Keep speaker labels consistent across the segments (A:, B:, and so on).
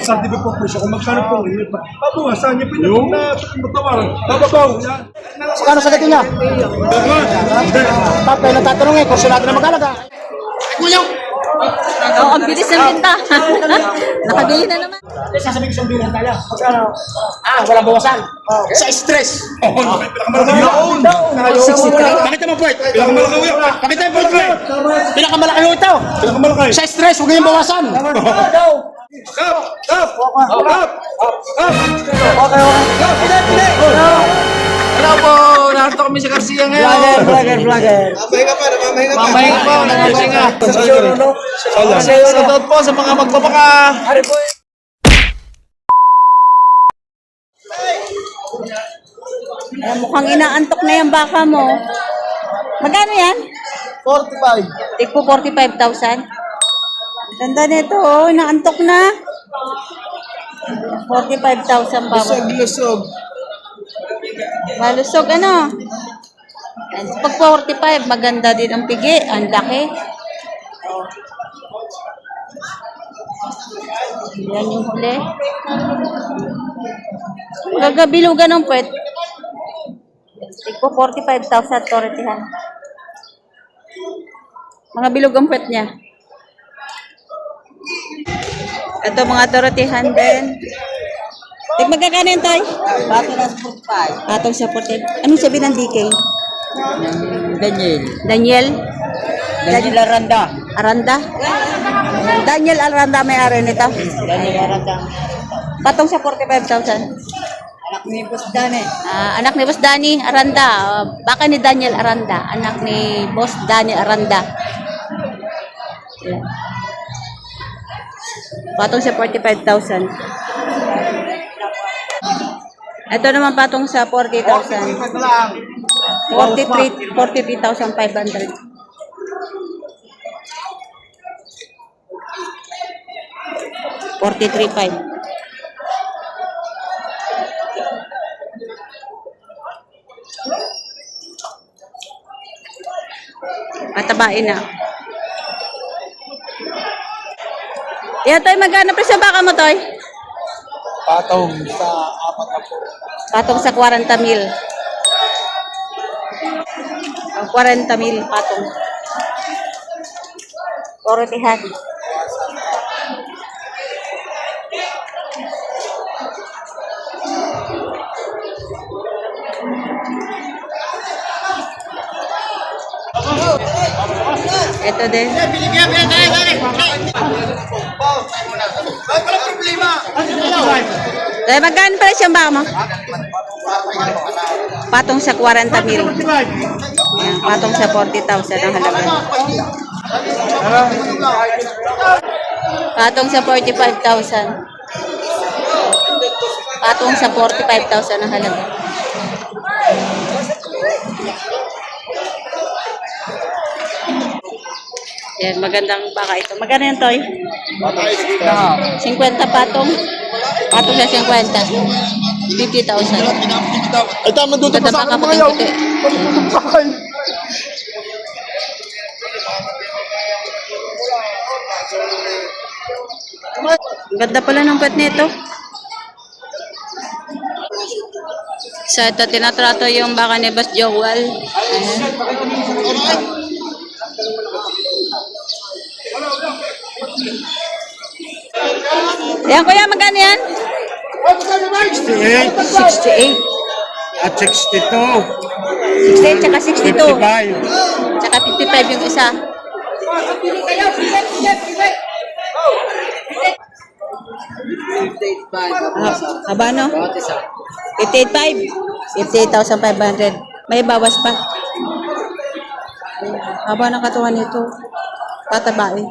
A: 130 po presyo. Kung magkano po ngayon, babawasan niya pinag na matawaran. Bababaw. Yan.
B: Magkano sa gating niya? Tatay na tatanong eh, kursunado na mag-alaga.
C: Oo, ang bilis ng tinta. Nakabili na naman.
B: Sasabihin ko sa bilang tayo. Ah, walang bawasan. Sa stress. Bakit naman po?
A: Pinakamalaki yan.
B: Bakit tayo po? Pinakamalaki ho ito.
A: Pinakamalaki.
B: Sa stress, huwag kayong bawasan.
A: Up! Up! Up! Up!
D: Hello po, narito kami sa Garcia ngayon.
B: Vlogger, vlogger.
D: Mamahinga po, nagpapahinga. Shoutout po sa mga magbabaka.
C: Ayan, mukhang inaantok na yung baka mo. Magkano yan?
B: 45.
C: Tigpo 45,000. Ganda nito, oh. Inaantok na. 45,000 bawat.
D: lusog.
C: Malusog, ano? Ayan, Pag 45, maganda din ang pigi. Ang laki. Oh. Yan yung huli. Gagabilugan ng puwet. Tigpo 45,000 toretihan. Mga bilog ang puwet niya. Ito mga toretihan din. Tig magkakano Tay?
B: Bato na 45.
C: Patong sa puti. Anong sabi ng DK?
B: Daniel.
C: Daniel?
B: Daniel Aranda.
C: Aranda? Daniel Aranda may ari nito.
B: Daniel Aranda.
C: Patong sa 45,000.
B: Anak ni Boss Dani.
C: Ah, anak ni Boss Danny Aranda. Ah, baka ni Daniel Aranda. Anak ni Boss Danny Aranda. Yan. Patong sa 45,000. Ito naman patong sa 40,000. 43 43,500. Forty-three five. Matabain na. Yan, Toy, magkano presyo baka mo, Toy?
D: Patong sa apat na po.
C: Patong sa 40 mil. Ang 40 mil patong. Oretihan. Ito din. Dahil magkano presyo ba mo? Patong sa 40 mil. Ayan, patong sa 40,000 ang halaga. Patong sa 45,000. Patong sa 45,000 ang halaga. Yan, magandang baka ito. Magkano yan, Toy? 50 patong. Patong sa 50. 50,000.
D: Ay, tama doon
C: Ganda baka puti-puti. Ang ganda pala ng pet nito. Sa ito, tinatrato yung baka ni Boss Joel. Ayan. Yan, kuya, magkano yan?
A: 68.
C: 68.
A: At 62.
C: 68, tsaka 62.
A: 55.
C: Tsaka 55 yung isa. Ah, haba no? 58.5. 58,500. May bawas pa. Haba ng katawan nito. Tatabain.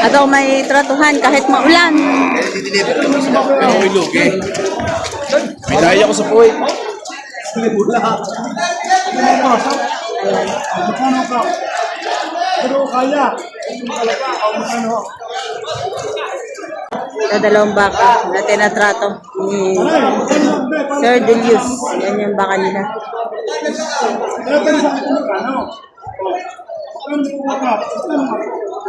C: Ataw may tratuhan kahit maulan.
A: May daya ko sa puwi. Pero kaya.
C: Sa dalawang baka na tinatrato ni Sir Delius. Yan yung baka nila.
A: No,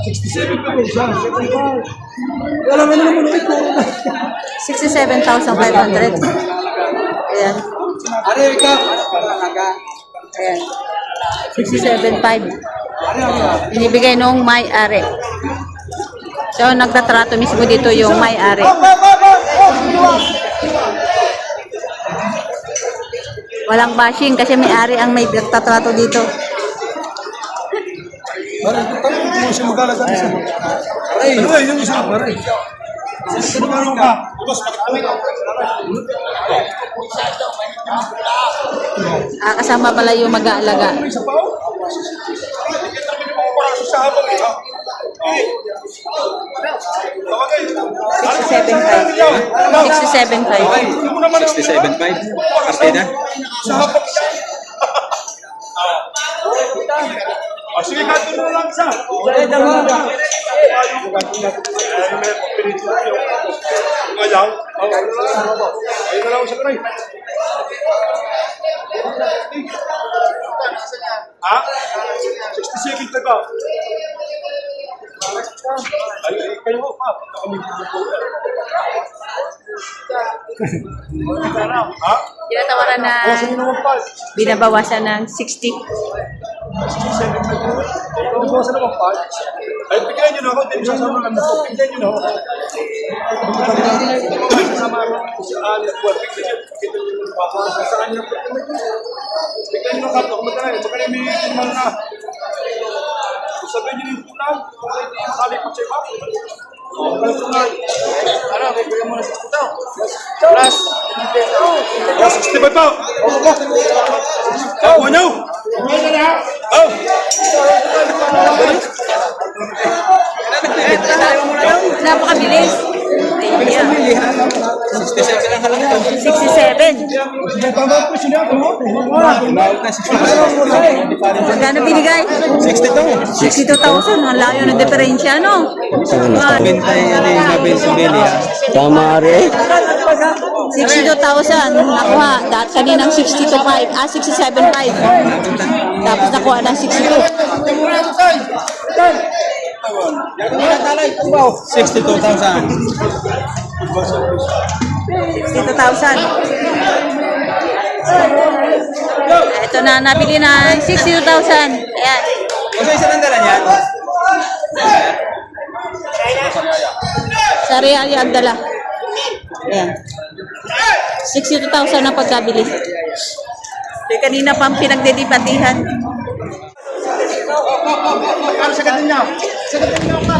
A: 67 pa siya. Nga naman ito.
C: 67,500. Ayan. Ayan. 67,500. Binibigay nung may-ari. So, nagtatrato mismo dito yung may-ari. Walang bashing kasi may-ari ang may nagtatrato dito.
A: Parang hindi mo siya mag-alaga sa Aray, aray, yun isa, aray. Magkano ka?
C: Ah, kasama pala yung mag-aalaga.
A: Isa pa, oh. Para sa habang ha? Tawagay.
C: 67,500. 67,500.
A: Yung mo naman ang-
D: 67.5. Partida.
A: Sa habang siya. Ah, sige, kanto na lang isa. Ay, may pinito tayo. Ayaw. Ayun na lang siya kanay. Ha? 67 taga. Ay, ay, kayo pa. Kami Ha?
C: Tinatawaran na
A: Kawasan niyo naman pa.
C: binabawasan ng 60.
A: Nagbawasan naman pa. Ay, bigyan niyo na ako. Hindi sasama lang ako. Bigyan niyo na ako. Sasama ako sa alat. Bigyan niyo. Bigyan na ako. Saan niyo. Bigyan na ako. Magkano magkano may na. Kung sa. Ano, mo na 60 daw. Plus. Plus 65 pa. Oh, ano? Oh.
C: Napakabilis. Ayan.
D: 67 lang halaga.
C: 67. Magkano binigay? 62,000. Ang layo ng diferensya, no?
D: Benta yan eh, Mabel Sumeli ah.
C: 62,000. Nakuha. Dahil kaninang 62,500. Ah, 67,500. Tapos nakuha ng 62.
D: 62,000.
C: 62,000. Ito na, nabili na 62,000. Ayan.
D: Kung isa lang dala niyan.
C: Sa real yan dala. Ayan. 62,000 ang pagkabili. Eh, kanina pang pinagdedibatihan.
A: Ano sa gatin niya? Sa gatin niya ka.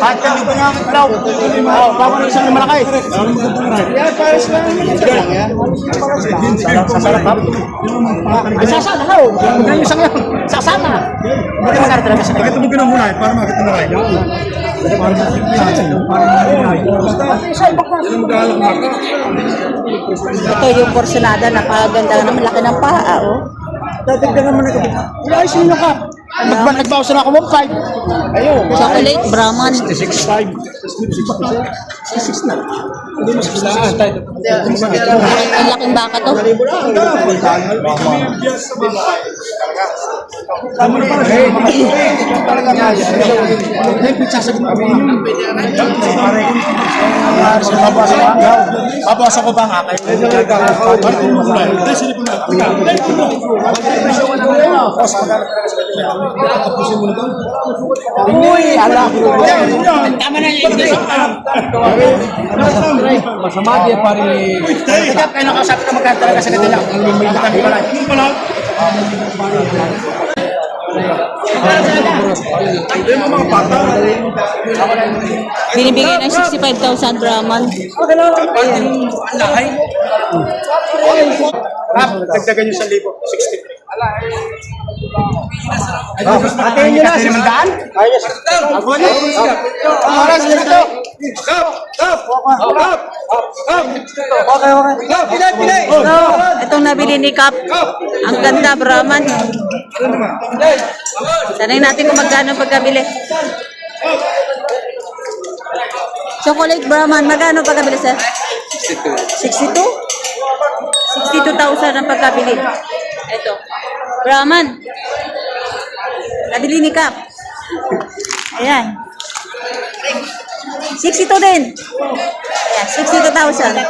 A: At dito nga daw. Oh, bago na isang malaki. Yan, pares lang. Sasarap ha? Ay, sasana isang yan? Sasana. Ka magkano talaga sa. Ito mo muna eh, para makita na rin.
C: Ito yung porcelada, napakaganda naman, laki ng paa, oh.
A: Dadagdagan mo na gabi. Ilayos nyo ka. Nagba nagbawas na ako 1.5. Ayun.
C: Chocolate, Brahman.
A: 6.5. 6 na. Hindi mo 6 na.
C: Ang laking baka to.
A: Talaga nga. May pizza sa kami. Babawasan ko ba ang akin? Uy, ala. Tama na yung Masama din pare. Kaya kaya nakasabi na magkano talaga sa kanila. Ang may matang pala. Hindi mo mga bata.
C: Binibigay ng 65,000 Brahman.
A: Rap, dagdagan nyo sa libo. 63.
B: Ate nyo na, simandaan? Ayos. Ako na. Ang oras na ito.
A: Kap! Kap! Kap! Kap!
B: Okay, okay.
A: Kap! Pinay! Pinay!
C: Ito, itong nabili ni Kap. Ang ganda, Brahman. Tanay natin kung magkano pagkabili. Chocolate Brahman, magkano pagkabili, sir? 62. 62,000 ang pagkabili. Ito. Brahman. Nabili ni Kap. Ayan. 62 din. Ayan, 62,000.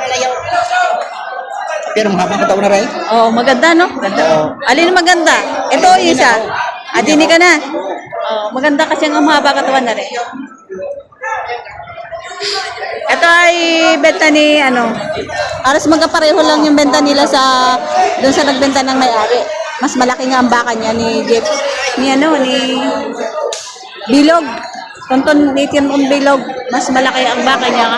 B: Pero mahabang kataon na rin.
C: Oh, maganda no? Ganda. Alin ang maganda? Ito yung isa. Adini ka na. Oh, maganda kasi ang mahaba katawan na rin. Ito ay benta ni ano. Aras magkapareho lang yung benta nila sa doon sa nagbenta ng may-ari. Mas malaki nga ang baka niya ni Jeff. Ni ano, ni Bilog. Tonton ni Tonton Bilog. Mas malaki ang baka niya.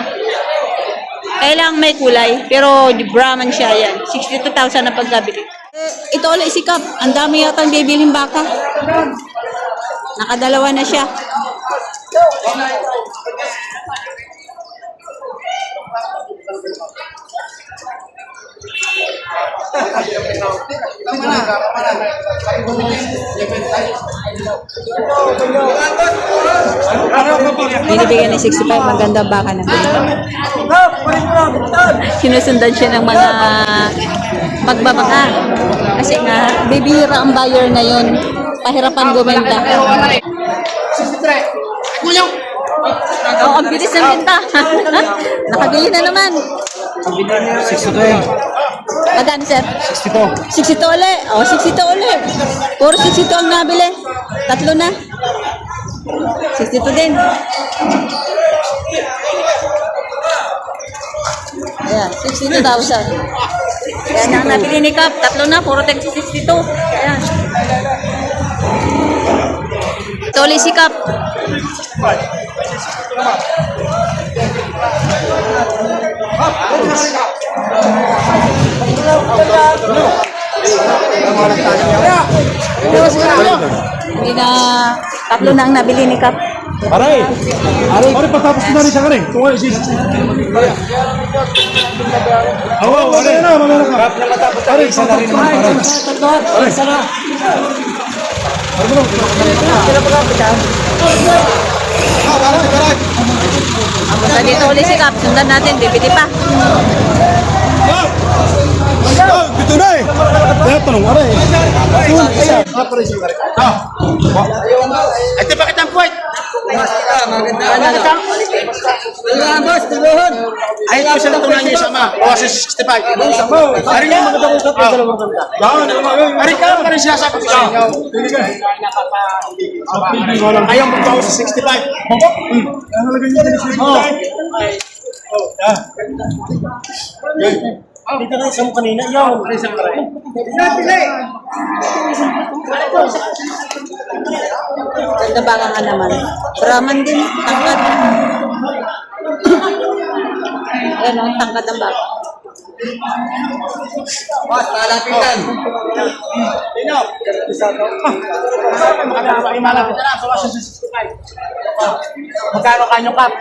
C: Kailangan may kulay, pero Brahman siya yan. 62,000 na pagkabili. Eh, ito ulit si Kap. Ang dami yata ang bibiling baka. Nakadalawa na siya. Binibigyan ni 65, maganda baka na. Sinusundan siya ng mga magbabaka. Kasi nga, bibihira ang buyer ngayon. Pahirapan gumenta. Oo, ang bilis ng benta. Nakabili na naman.
B: 62
C: Magkano, sir?
B: 62.
C: 62 ulit. O, 62 ulit. Puro 62 ang nabili. Tatlo na. 62 din. Ayan, 62,000. Ayan ang nabili ni Cap. Tatlo na, puro tag 62. Ayan. Tuli si Cap. Hindi na, tatlo na ang nabili ni Cap.
A: Aray! Aray! Aray, patapos na rin siya ka rin. Kung ano, sis. Awa, aray na, mamaya ka. Kap na matapos. Aray, isa na rin naman. Aray. Isa na.
C: Nandito ulit si Cap. Sundan natin, bibili pa.
A: Kap! Kap, Ito na eh. Kaya tanong, aray. Kung isa. Ah, pare siya. Ah. Ito bakit ang puwet? Ay, ito siya natunan niya sama. Bawas sa 65. Ari nga maganda ko sa dalawang ganda. Ari ka pa rin sinasabi ko sa inyo. Ayaw magbawas sa 65. Bako? Ano lagay sa 65? Oh, yeah.
B: Dito na isang kanina. Yaw. Isang kanina.
C: Ganda baka nga naman. Brahman din, tangkad. Ayan o, tangkad ang baka.
B: Boss, malapitan.
A: Malapit na lang, bawas sa 65. Magkano kanyo kap?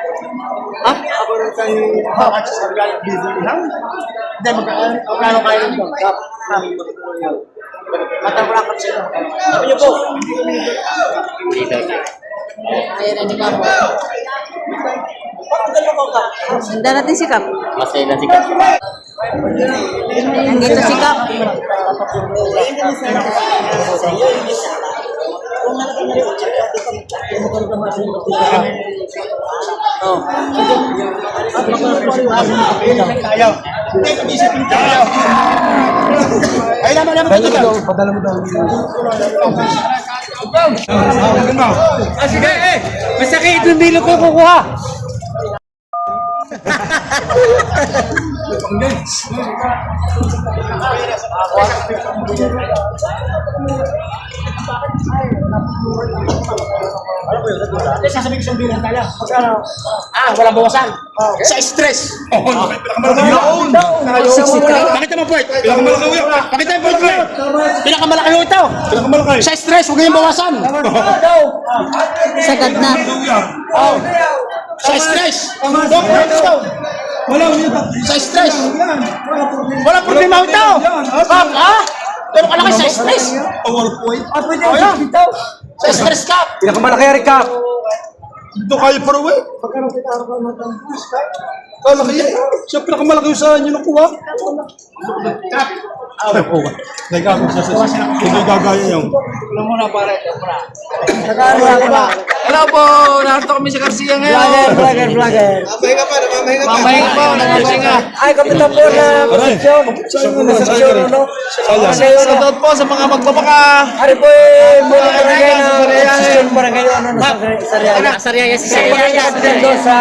A: Ha? Ako rin kayo, bakit sa sarili yung bibili lang? Hindi, magkano magkano kayo rin doon? Kap, Matapura ka sa'yo. Sabi niyo po.
C: Ayan na ni Cap. Sundan natin si Cap.
B: Masaya na si Kat.
C: Nandito si.
A: Ayaw. Hindi, isipin tayo. Ay, naman naman. Padala mo daw.
B: Ah, sige eh. Masakit yung dilo ko kukuha. Sasabihin ko sa bilang tayo. Ah, walang bawasan. Sa stress.
A: Oh, yun.
B: Pakita mo, Bert.
A: Pinakamalaki yun.
B: Pakita mo, Bert. Pinakamalaki ho ito.
A: Pinakamalaki.
B: Sa stress, huwag kayong bawasan.
C: Sagad na.
B: Sa stress. Don't hurt ito.
A: Wala yun.
B: Sa stress. Walang problema ho ito. Ah, ha? Pero kalaki sa stress.
A: PowerPoint.
B: Oh, yan. Sa stress ka.
E: Pinakamalaki Eric Cup.
A: Ito kayo pa rin eh. Malaki yan. Siya pinakamalaki yung sa inyo nakuha. Ah, Teka ako sa sa Hindi gagaya yung.
D: Ano muna pare? Hello po, narito kami sa Garcia
E: Vlogger,
D: ngayon.
E: vlogger, vlogger.
D: Mamahinga po, nagkasinga.
E: Ay, kapitan po na seksyon, ano?
A: Sayang.
D: Shoutout po sa mga magbabaka.
E: Ari po eh, muna barangay na seksyon barangay, ano, no, sa Sariaya.
C: Sariaya si Sariaya.
E: Doon sa...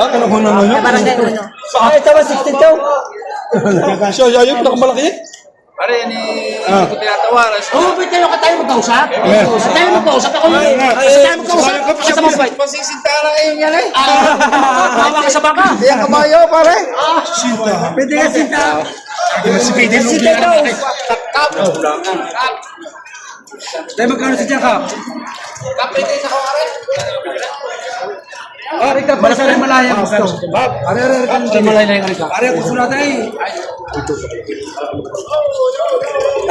A: Ah, ano ko na nun yun?
C: Barangay Uno.
E: Ay, ito ba 62?
A: Siya, siya yung pinakamalaki eh.
D: Pare, ni
A: Ah.
D: ko tinatawaran.
B: Oh, pwede tayo ka tayo magkausap.
A: Yeah.
B: Sa tayo magkausap ako.
A: Ay, nga.
B: Sa tayo magkausap. Pakita mo, Bert.
D: Pasisinta na ngayon yan eh.
B: Hawa ka sa baka.
D: Kaya kabayo pare.
A: Sinta.
E: Pwede ka sinta. Sinta daw.
A: Dahil magkano si Jacob?
D: Kapit sa kawari.
E: Ari ka para sa Malaya gusto.
A: Are, are, are.
E: Sa Malaya na yung Ari ka.
A: Are, gusto natin eh.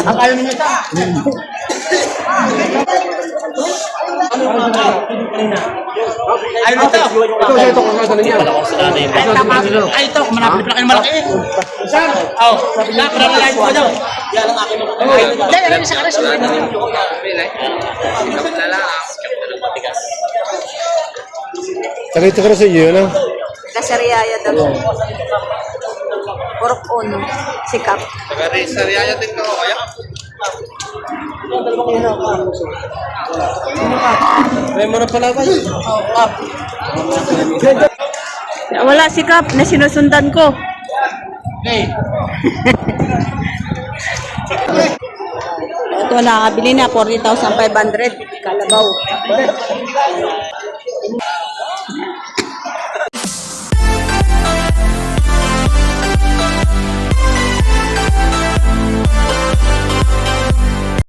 B: Ang ayaw ninyo ito. Nito.
E: Ito, ito, nasa niya.
B: Ay, tama. Ay, ito. Manapit pala kayo malaki eh. Saan? Oh, na, para na lang ko daw. Yan ang akin. Yan, yan, sa kares.
A: Sakit ka sa iyo, no?
C: Sa Sariaya daw. Purok Uno. Sikap.
D: Sariaya din ko kaya.
E: May muna pala tayo.
C: Wala sikap na sinusundan ko.
B: Okay.
C: Ito nakabili na 40,500 kalabaw.